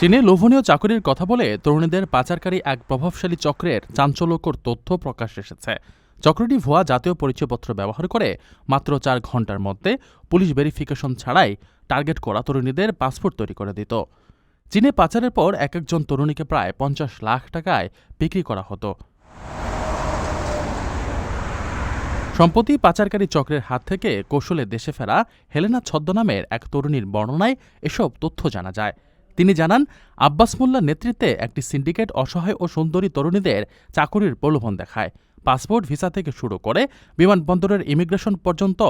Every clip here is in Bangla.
চীনে লোভনীয় চাকরির কথা বলে তরুণীদের পাচারকারী এক প্রভাবশালী চক্রের চাঞ্চল্যকর তথ্য প্রকাশ এসেছে। চক্রটি ভুয়া জাতীয় পরিচয়পত্র ব্যবহার করে মাত্র চার ঘণ্টার মধ্যে পুলিশ ভেরিফিকেশন ছাড়াই টার্গেট করা তরুণীদের পাসপোর্ট তৈরি করে দিত। চীনে পাচারের পর এক একজন তরুণীকে প্রায় পঞ্চাশ লাখ টাকায় বিক্রি করা হতো। সম্প্রতি পাচারকারী চক্রের হাত থেকে কৌশলে দেশে ফেরা হেলেনা ছদ্মনামের এক তরুণীর বর্ণনায় এসব তথ্য জানা যায়। তিনি জানান, আব্বাস মোল্লার নেতৃত্বে একটি সিন্ডিকেট অসহায় ও সুন্দরী তরুণীদের চাকরির প্রলোভন দেখায়। পাসপোর্ট, ভিসা থেকে শুরু করে বিমানবন্দরের ইমিগ্রেশন পর্যন্ত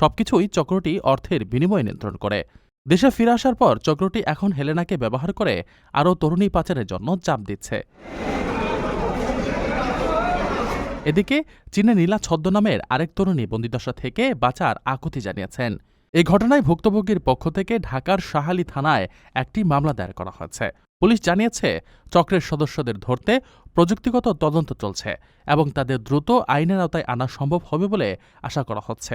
সবকিছুই চক্রটি অর্থের বিনিময়ে নিয়ন্ত্রণ করে। দেশে ফিরে আসার পর চক্রটি এখন হেলেনাকে ব্যবহার করে আরও তরুণী পাচারের জন্য চাপ দিচ্ছে। এদিকে চীনে নীলা ছদ্মনামের আরেক তরুণী বন্দিদশা থেকে বাঁচার আকুতি জানিয়েছেন। এই ঘটনায় ভুক্তভোগীর পক্ষ থেকে ঢাকার শাহালি থানায় একটি মামলা দায়ের করা হয়েছে। পুলিশ জানিয়েছে, চক্রের সদস্যদের ধরতে প্রযুক্তিগত তদন্ত চলছে এবং তাদের দ্রুত আইনের আওতায় আনা সম্ভব হবে বলে আশা করা হচ্ছে।